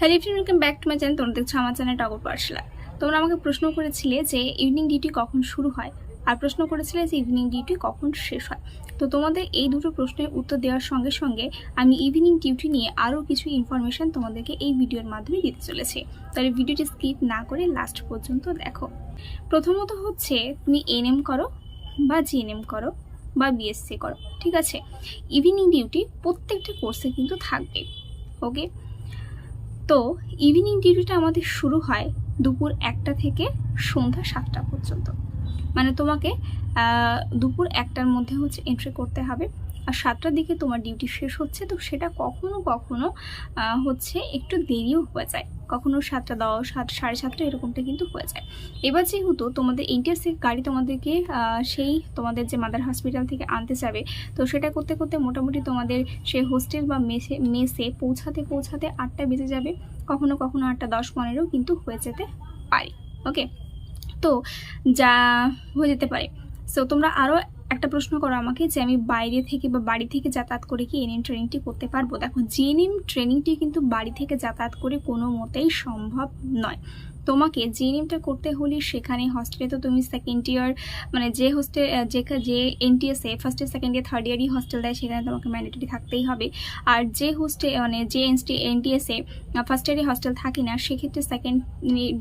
Hello everyone welcome back to my channel তোমরা দেখছ আমার চ্যানেল টগর পার্সলা তোমরা আমাকে প্রশ্ন করেছিলে যে ইভিনিং ডিউটি কখন শুরু হয়, আর প্রশ্ন করেছিলে যে ইভিনিং ডিউটি কখন শেষ হয়। তো তোমাদের এই দুটো প্রশ্নের উত্তর দেওয়ার সঙ্গে সঙ্গে আমি ইভিনিং ডিউটি নিয়ে আরও কিছু ইনফরমেশন তোমাদেরকে এই ভিডিওর মাধ্যমে দিতে চলেছি। তাহলে ভিডিওটি স্কিপ না করে লাস্ট পর্যন্ত দেখো। প্রথমত হচ্ছে, তুমি এনএম করো বা জিএনএম করো বা বিএসসি করো, ঠিক আছে? ইভিনিং ডিউটি প্রত্যেকটা কোর্সে কিন্তু থাকবে ওকে তো ইভিনিং ডিউটিটা আমাদের শুরু হয় দুপুর একটা থেকে সন্ধ্যা সাতটা পর্যন্ত। মানে তোমাকে দুপুর একটার মধ্যে হচ্ছে এন্ট্রি করতে হবে। আর সাতটার দিকে তোমার ডিউটি শেষ হচ্ছে, তো সেটা কখনো কখনো হচ্ছে একটু দেরিও হয়ে যায়। কখনো সাতটা দশ, সাত, সাড়ে সাতটা এরকমটা কিন্তু হয়ে যায়। এবার যেহেতু তোমাদের ইন্টারসেক গাড়ি তোমাদেরকে সেই তোমাদের যে মাদার হসপিটাল থেকে আনতে যাবে, তো সেটা করতে করতে মোটামুটি তোমাদের সে হোস্টেল বা মেসে মেসে পৌঁছাতে পৌঁছাতে আটটা বেজে যাবে। কখনো কখনো আটটা দশ পনেরো কিন্তু হয়ে যেতে পারে। ওকে তো যা হয়ে যেতে পারে। সো তোমরা আরও একটা প্রশ্ন করো আমাকে যে আমি বাইরে থেকে বা বাড়ি থেকে যাতায়াত করে কি এনএম ট্রেনিংটি করতে পারব? দেখো জিএনএম ট্রেনিংটি কিন্তু বাড়ি থেকে যাতায়াত করে কোনো মতেই সম্ভব নয়। তোমাকে জিএনএমটা করতে হলে সেখানে হস্টেলে তো তুমি সেকেন্ড ইয়ার মানে যে হোস্টেল যে যে NTSA first year second year third ইয়ারই hostel দেয়, সেখানে তোমাকে ম্যান্ডেটরি থাকতেই হবে। আর যে হোস্টে মানে যে এনটি এনটিএসএ ফার্স্ট ইয়ারে হস্টেল থাকে না, সেক্ষেত্রে সেকেন্ড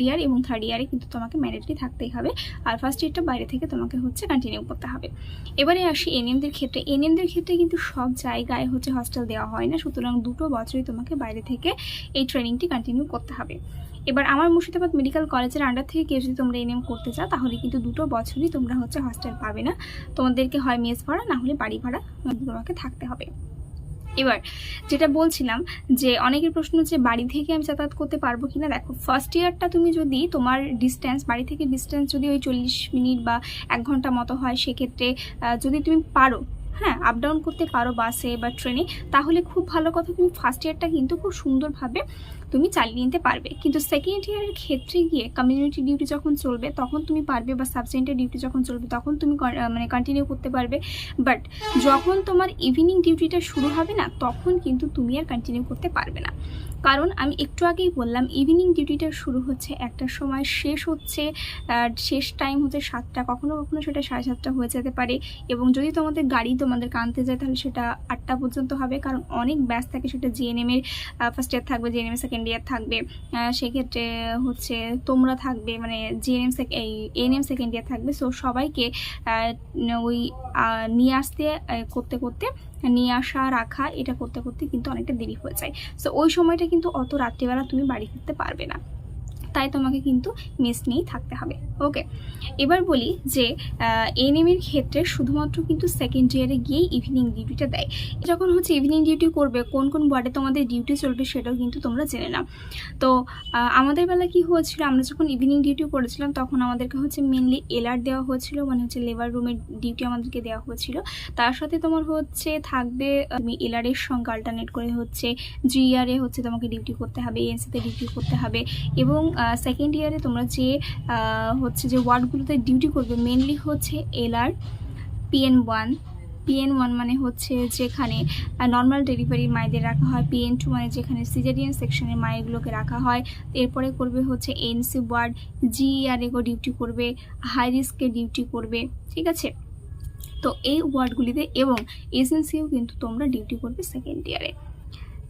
ইয়ার এবং থার্ড ইয়ারে কিন্তু তোমাকে ম্যান্ডেটরি থাকতেই হবে। আর ফার্স্ট ইয়ারটা বাইরে থেকে তোমাকে হচ্ছে কন্টিনিউ করতে হবে। এবারে আসি এনএমদের ক্ষেত্রে। এনএমদের ক্ষেত্রে কিন্তু সব জায়গায় হচ্ছে হস্টেল দেওয়া হয় না, সুতরাং দুটো বছরই তোমাকে বাইরে থেকে এই ট্রেনিংটি কন্টিনিউ করতে হবে। এবার আমার মুর্শিদাবাদ মেডিকেল কলেজের আন্ডার থেকে কেউ যদি তোমরা এনএম করতে চাও, তাহলে কিন্তু দুটো বছরই তোমরা হচ্ছে হস্টেল পাবে না। তোমাদেরকে হয় মেস ভাড়া না হলে বাড়ি ভাড়া তোমাকে থাকতে হবে। এবার যেটা বলছিলাম যে, অনেকের প্রশ্ন হচ্ছে বাড়ি থেকে আমি যাতায়াত করতে পারব কিনা? দেখো ফার্স্ট ইয়ারটা তুমি যদি তোমার ডিস্টেন্স বাড়ি থেকে ডিস্টেন্স যদি ওই চল্লিশ মিনিট বা এক ঘণ্টা মতো হয়, সেক্ষেত্রে যদি তুমি পারো হ্যাঁ আপ ডাউন করতে পারো বাসে বা ট্রেনে তাহলে খুব ভালো কথা। তুমি ফার্স্ট ইয়ারটা কিন্তু খুব সুন্দরভাবে তুমি চালিয়ে নিতে পারবে। কিন্তু সেকেন্ড ইয়ারের ক্ষেত্রে গিয়ে কমিউনিটি ডিউটি যখন চলবে, তখন তুমি পারবে বা সাবসেন্টার ডিউটি যখন চলবে, তখন তুমি মানে কন্টিনিউ করতে পারবে। বাট যখন তোমার ইভিনিং ডিউটিটা শুরু হবে না, তখন কিন্তু তুমি আর কন্টিনিউ করতে পারবে না। কারণ আমি একটু আগেই বললাম ইভিনিং ডিউটিটা শুরু হচ্ছে একটার সময়, শেষ হচ্ছে শেষ টাইম হচ্ছে সাতটা, কখনো কখনো সেটা সাড়ে সাতটা হয়ে যেতে পারে। এবং যদি তোমাদের গাড়ি তোমাদের আনতে যায়, তাহলে সেটা আটটা পর্যন্ত হবে। কারণ অনেক ব্যাচ থাকে সেটা জিএনএম এর ফার্স্ট ইয়ার থাকবে জিএনএম এর সেকেন্ড ইয়ার থাকবে। সেক্ষেত্রে হচ্ছে তোমরা থাকবে মানে জিএনএম এই এনএম সেকেন্ড ইয়ার থাকবে। সো সবাইকে ওই নিয়ে আসতে করতে করতে, নিয়ে আসা, রাখা, এটা করতে করতে কিন্তু অনেকটা দেরি হয়ে যায়। সো ওই সময়টা কিন্তু অত রাত্রিবেলা তুমি বাড়ি ফিরতে পারবে না। তাই তোমাকে কিন্তু মেস নিয়েই থাকতে হবে। ওকে এবার বলি যে এনএম এর ক্ষেত্রে শুধুমাত্র কিন্তু সেকেন্ড ইয়ারে গিয়েই ইভিনিং ডিউটিটা দেয়। যখন হচ্ছে ইভিনিং ডিউটি করবে, কোন কোন ওয়ার্ডে তোমাদের ডিউটি চলবে সেটাও কিন্তু তোমরা জেনে নাও। তো আমাদের বেলা কি হয়েছিল? আমরা যখন ইভিনিং ডিউটি করেছিলাম, তখন আমাদেরকে হচ্ছে মেনলি এলআর দেওয়া হয়েছিল মানে হচ্ছে লেবার রুমের ডিউটি আমাদেরকে দেওয়া হয়েছিল। তার সাথে তোমার হচ্ছে থাকবে, তুমি এলআর এর সঙ্গে অল্টারনেট করে হচ্ছে জিআরে হচ্ছে তোমাকে ডিউটি করতে হবে এনসিতে ডিউটি করতে হবে এবং সেকেন্ড ইয়ারে তোমরা যে হচ্ছে যে ওয়ার্ডগুলোতে ডিউটি করবে মেনলি হচ্ছে LR PN one PN one মানে হচ্ছে যেখানে নর্মাল ডেলিভারির মায়েদের রাখা হয় পিএন টু মানে যেখানে সিজারিয়ান সেকশনের মায়েগুলোকে রাখা হয়, এরপরে করবে হচ্ছে এনসি ওয়ার্ড জিআরএগো ডিউটি করবে হাই রিস্কে ডিউটি করবে, ঠিক আছে? তো এই ওয়ার্ডগুলিতে এবং এজেন্সিও কিন্তু তোমরা ডিউটি করবে সেকেন্ড ইয়ারে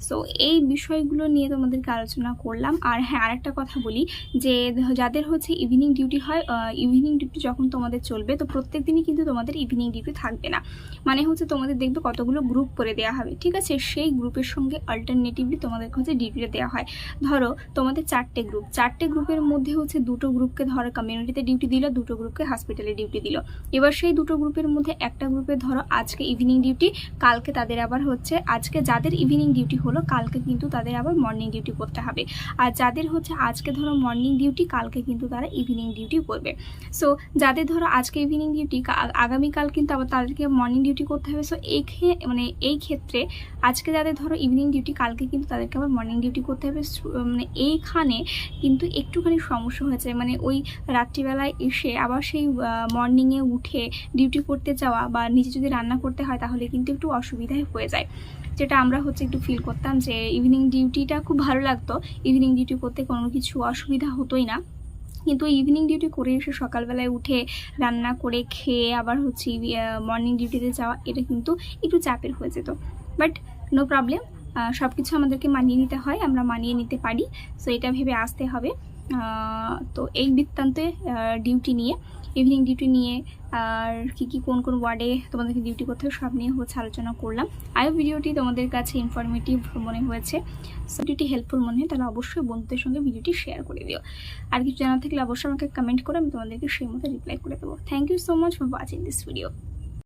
সো এই বিষয়গুলো নিয়ে তোমাদেরকে আলোচনা করলাম। আর হ্যাঁ আরেকটা কথা বলি যে যাদের হচ্ছে ইভিনিং ডিউটি হয় ইভিনিং ডিউটি যখন তোমাদের চলবে, তো প্রত্যেক দিনই কিন্তু তোমাদের ইভিনিং ডিউটি থাকবে না। মানে হচ্ছে তোমাদের দেখবে কতগুলো গ্রুপ করে দেওয়া হবে, ঠিক আছে? সেই গ্রুপের সঙ্গে অল্টারনেটিভলি তোমাদেরকে হচ্ছে ডিউটিটা দেওয়া হয়। ধরো, তোমাদের চারটে গ্রুপ চারটে গ্রুপের মধ্যে হচ্ছে দুটো গ্রুপকে ধরো কমিউনিটিতে ডিউটি দিল, দুটো গ্রুপকে হসপিটালে ডিউটি দিল। এবার সেই দুটো গ্রুপের মধ্যে একটা গ্রুপে ধরো আজকে ইভিনিং ডিউটি কালকে তাদের আবার হচ্ছে, আজকে যাদের ইভিনিং ডিউটি হলো কালকে কিন্তু তাদের আবার মর্নিং ডিউটি করতে হবে। আর যাদের হচ্ছে আজকে ধরো মর্নিং ডিউটি কালকে কিন্তু তারা ইভিনিং ডিউটি করবে। সো যাদের ধরো আজকে ইভিনিং ডিউটি আগামীকাল কিন্তু আবার তাদেরকে মর্নিং ডিউটি করতে হবে। সো এই মানে এই ক্ষেত্রে আজকে যাদের ধরো ইভিনিং ডিউটি কালকে কিন্তু তাদেরকে আবার মর্নিং ডিউটি করতে হবে। মানে এইখানে কিন্তু একটুখানি সমস্যা হয়েছে। মানে ওই রাত্রিবেলায় এসে আবার সেই মর্নিংয়ে উঠে ডিউটি করতে যাওয়া বা নিজে যদি রান্না করতে হয়, তাহলে কিন্তু একটু অসুবিধায় হয়ে যায়। যেটা আমরা হচ্ছে একটু ফিল করতাম যে ইভিনিং ডিউটিটা খুব ভালো লাগতো। ইভিনিং ডিউটি করতে কোনো কিছু অসুবিধা হতোই না। কিন্তু ইভিনিং ডিউটি করে এসে সকালবেলায় উঠে রান্না করে খেয়ে আবার হচ্ছে মর্নিং ডিউটিতে যাওয়া, এটা কিন্তু একটু চাপের হয়ে যেত। বাট নো প্রবলেম সব কিছু আমাদেরকে মানিয়ে নিতে হয়, আমরা মানিয়ে নিতে পারি। সো এটা ভেবে আসতে হবে। তো এই বৃত্তান্তে ডিউটি নিয়ে ইভিনিং ডিউটি নিয়ে, আর কি কি, কোন কোন ওয়ার্ডে তোমাদেরকে ডিউটি করতে হবে সব নিয়ে হচ্ছে আলোচনা করলাম। আয়ো ভিডিওটি তোমাদের কাছে ইনফরমেটিভ মনে হয়েছে। সো ভিডিওটি হেল্পফুল মনে হয়, তাহলে অবশ্যই বন্ধুদের সঙ্গে ভিডিওটি শেয়ার করে দিও। আর কিছু জানা থাকলে অবশ্যই আমাকে কমেন্ট করে আমি তোমাদেরকে সেই মতো রিপ্লাই করে দেবো। Thank you so much for watching this video